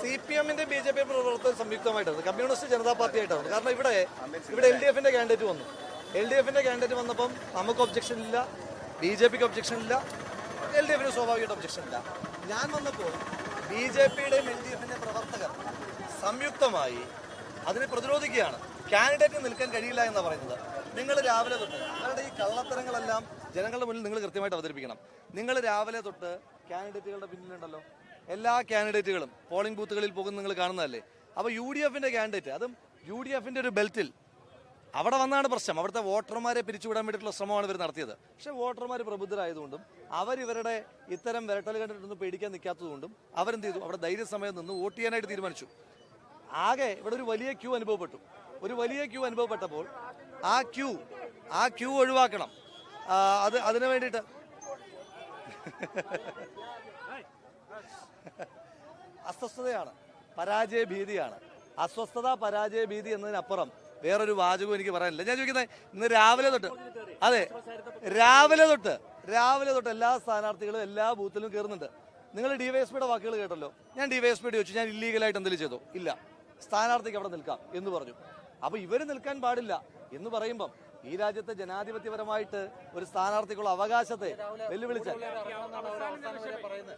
C P എമ്മിന്റെ B J P പ്രവർത്തകർ സംയുക്തമായിട്ടാണ്. കമ്മ്യൂണിസ്റ്റ് ജനതാ പാർട്ടി ആയിട്ടാണ്. കാരണം ഇവിടെ ഇവിടെ എൽ ഡി എഫിന്റെ കാൻഡിഡേറ്റ് വന്നു. എൽ ഡി എഫിന്റെ കാൻഡിഡേറ്റ് വന്നപ്പം നമുക്ക് ഒബ്ജക്ഷൻ ഇല്ല. ബി ജെ പിക്ക് ഒബ്ജക്ഷൻ ഇല്ല. എൽ ഡി എഫിന് സ്വാഭാവികമായിട്ട് ഒബ്ജക്ഷൻ ഇല്ല. ഞാൻ വന്നപ്പോൾ ബി ജെ പിയുടെയും എൽ ഡി എഫിന്റെ പ്രവർത്തകർ സംയുക്തമായി അതിനെ പ്രതിരോധിക്കുകയാണ്. കാൻഡിഡേറ്റ് നിൽക്കാൻ കഴിയില്ല എന്ന് പറയുന്നത്. നിങ്ങൾ രാവിലെ തൊട്ട് നിങ്ങളുടെ ഈ കള്ളത്തരങ്ങളെല്ലാം ജനങ്ങളുടെ മുന്നിൽ നിങ്ങൾ കൃത്യമായിട്ട് അവതരിപ്പിക്കണം. നിങ്ങൾ രാവിലെ തൊട്ട് കാൻഡിഡേറ്റുകളുടെ പിന്നിലുണ്ടല്ലോ. എല്ലാ കാൻഡിഡേറ്റുകളും പോളിംഗ് ബൂത്തുകളിൽ പോകുന്ന നിങ്ങൾ കാണുന്നതല്ലേ. അപ്പോൾ യു ഡി എഫിന്റെ കാൻഡിഡേറ്റ് അതും യു ഡി എഫിന്റെ ഒരു ബെൽറ്റിൽ അവിടെ വന്നാണ് പ്രശ്നം. അവിടുത്തെ വോട്ടർമാരെ പിരിച്ചുവിടാൻ വേണ്ടിയിട്ടുള്ള ശ്രമമാണ് ഇവർ നടത്തിയത്. പക്ഷേ വോട്ടർമാർ പ്രബുദ്ധരായതുകൊണ്ടും അവരിവരുടെ ഇത്തരം വിരട്ടൽ കണ്ടിട്ടൊന്നും പേടിക്കാൻ നിൽക്കാത്തതുകൊണ്ടും അവരെന്ത് ചെയ്തു? അവിടെ ധൈര്യസമയം നിന്ന് വോട്ട് ചെയ്യാനായിട്ട് തീരുമാനിച്ചു. ആകെ ഇവിടെ ഒരു വലിയ ക്യൂ അനുഭവപ്പെട്ടു. ഒരു വലിയ ക്യൂ അനുഭവപ്പെട്ടപ്പോൾ ആ ക്യൂ ആ ക്യൂ ഒഴിവാക്കണം. അത് അതിനു വേണ്ടിയിട്ട് അസ്വസ്ഥതയാണ്. പരാജയ ഭീതിയാണ് അസ്വസ്ഥത പരാജയ ഭീതി എന്നതിനപ്പുറം വേറൊരു വാചകവും എനിക്ക് പറയാനില്ല. ഞാൻ ചോദിക്കുന്നത് ഇന്ന് രാവിലെ തൊട്ട് അതെ രാവിലെ തൊട്ട് രാവിലെ തൊട്ട് എല്ലാ സ്ഥാനാർത്ഥികളും എല്ലാ ബൂത്തിലും കയറുന്നുണ്ട് നിങ്ങൾ ഡിവൈഎസ്പിയുടെ വാക്കുകൾ കേട്ടല്ലോ. ഞാൻ ഡിവൈഎസ്പിയുടെ ചോദിച്ചു ഞാൻ ഇല്ലീഗലായിട്ട് എന്തെങ്കിലും ചെയ്തു? ഇല്ല. സ്ഥാനാർത്ഥിക്ക് അവിടെ നിൽക്കാം എന്ന് പറഞ്ഞു. അപ്പൊ ഇവർ നിൽക്കാൻ പാടില്ല എന്ന് പറയുമ്പം ഈ രാജ്യത്തെ ജനാധിപത്യപരമായിട്ട് ഒരു സ്ഥാനാർത്ഥിക്കുള്ള അവകാശത്തെ വെല്ലുവിളിച്ച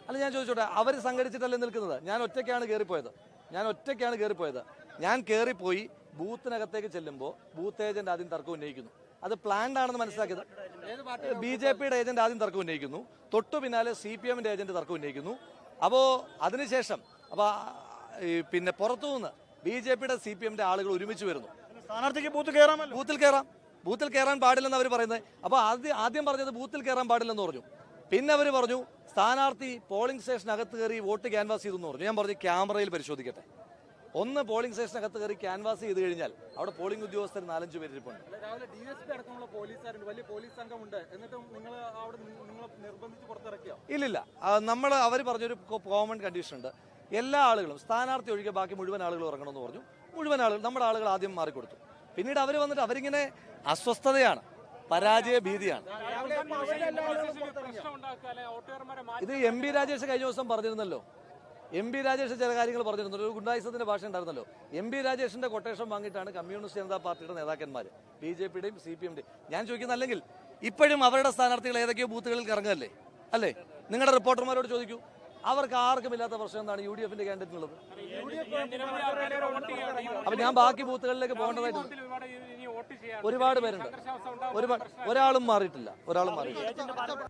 അല്ല ഞാൻ ചോദിച്ചോട്ടെ അവർ സംഘടിച്ചിട്ടല്ലേ നിൽക്കുന്നത്? ഞാൻ ഒറ്റയ്ക്കാണ് കയറിപ്പോയത് ഞാൻ ഒറ്റയ്ക്കാണ് കയറിപ്പോയത് ഞാൻ കയറിപ്പോയി ബൂത്തിനകത്തേക്ക് ചെല്ലുമ്പോൾ ബൂത്ത് ഏജന്റ് ആദ്യം തർക്കം ഉന്നയിക്കുന്നു. അത് പ്ലാൻഡ് ആണെന്ന് മനസ്സിലാക്കിയത്. ബി ജെ പിയുടെ ഏജന്റ് ആദ്യം തർക്കം ഉന്നയിക്കുന്നു. തൊട്ടു പിന്നാലെ സി പി എമ്മിന്റെ ഏജന്റ് തർക്കം ഉന്നയിക്കുന്നു. അപ്പോൾ അതിനുശേഷം അപ്പോൾ പിന്നെ പുറത്തുനിന്ന് ബി ജെ പിയുടെ സി പി എമ്മിന്റെ ആളുകൾ ഒരുമിച്ച് വരുന്നു. സ്ഥാനാർത്ഥിക്ക് ബൂത്ത് കയറാം ബൂത്തിൽ കയറാം. ബൂത്തിൽ കയറാൻ പാടില്ലെന്ന് അവർ പറയുന്നത്. അപ്പോൾ ആദ്യം ആദ്യം പറഞ്ഞത് ബൂത്തിൽ കയറാൻ പാടില്ലെന്ന് പറഞ്ഞു. പിന്നെ അവർ പറഞ്ഞു സ്ഥാനാർത്ഥി പോളിംഗ് സ്റ്റേഷനകത്ത് കയറി വോട്ട് ക്യാൻവാസ് ചെയ്തു എന്ന് പറഞ്ഞു. ഞാൻ പറഞ്ഞു ക്യാമറയിൽ പരിശോധിക്കട്ടെ. ഒന്ന് പോളിംഗ് സ്റ്റേഷനകത്ത് കയറി ക്യാൻവാസ് ചെയ്ത് കഴിഞ്ഞാൽ അവിടെ പോളിംഗ് ഉദ്യോഗസ്ഥർ നാലഞ്ച് പേര് ഇരിപ്പുണ്ട്. രാവിലെ ഡി എസ് പി അടക്കമുള്ള പോലീസുകാരുണ്ട്. വലിയ പോലീസ് സംഘമുണ്ട്. എന്നിട്ടും നിങ്ങൾ അവിടെ നിങ്ങളെ നിർബന്ധിച്ച് പുറത്തിറക്കിയോ? ഇല്ലില്ല. നമ്മൾ അവർ പറഞ്ഞൊരു കോമൺ കണ്ടീഷൻ ഉണ്ട്. എല്ലാ ആളുകളും സ്ഥാനാർത്ഥി ഒഴികെ ബാക്കി മുഴുവൻ ആളുകൾ ഇറങ്ങണമെന്ന് പറഞ്ഞു. മുഴുവൻ ആളുകൾ നമ്മുടെ ആളുകൾ ആദ്യം മാറിക്കൊടുത്തു പിന്നീട് അവർ വന്നിട്ട് അവരിങ്ങനെ അസ്വസ്ഥതയാണ് പരാജയ ഭീതിയാണ്. ഇത് എം ബി രാജേഷ് കഴിഞ്ഞ ദിവസം പറഞ്ഞിരുന്നല്ലോ എം ബി രാജേഷ് ചില കാര്യങ്ങൾ പറഞ്ഞിരുന്നു. ഒരു ഗുണ്ടായുസത്തിന്റെ ഭാഷ ഉണ്ടായിരുന്നല്ലോ. എം ബി രാജേഷിന്റെ കൊട്ടേഷൻ വാങ്ങിയിട്ടാണ് കമ്മ്യൂണിസ്റ്റ് ജനതാ പാർട്ടിയുടെ നേതാക്കന്മാർ ബി ജെ പിയുടെയും സി പി എമ്മിന്റെയും. ഞാൻ ചോദിക്കുന്ന അല്ലെങ്കിൽ ഇപ്പോഴും അവരുടെ സ്ഥാനാർത്ഥികൾ ഏതൊക്കെയോ ബൂത്തുകളിൽ ഇറങ്ങുകയല്ലേ അല്ലേ? നിങ്ങളുടെ റിപ്പോർട്ടർമാരോട് ചോദിക്കൂ. അവർക്ക് ആർക്കും ഇല്ലാത്ത പ്രശ്നം എന്താണ്? യു ഡി എഫിന്റെ കാൻഡിഡേറ്റിനുള്ളത് അപ്പൊ ഞാൻ ബാക്കി ബൂത്തുകളിലേക്ക് പോകേണ്ടതായിട്ട് ഒരുപാട് പേരുണ്ട്. ഒരുപാട് ഒരാളും മാറിയിട്ടില്ല. ഒരാളും മാറിയിട്ടില്ല.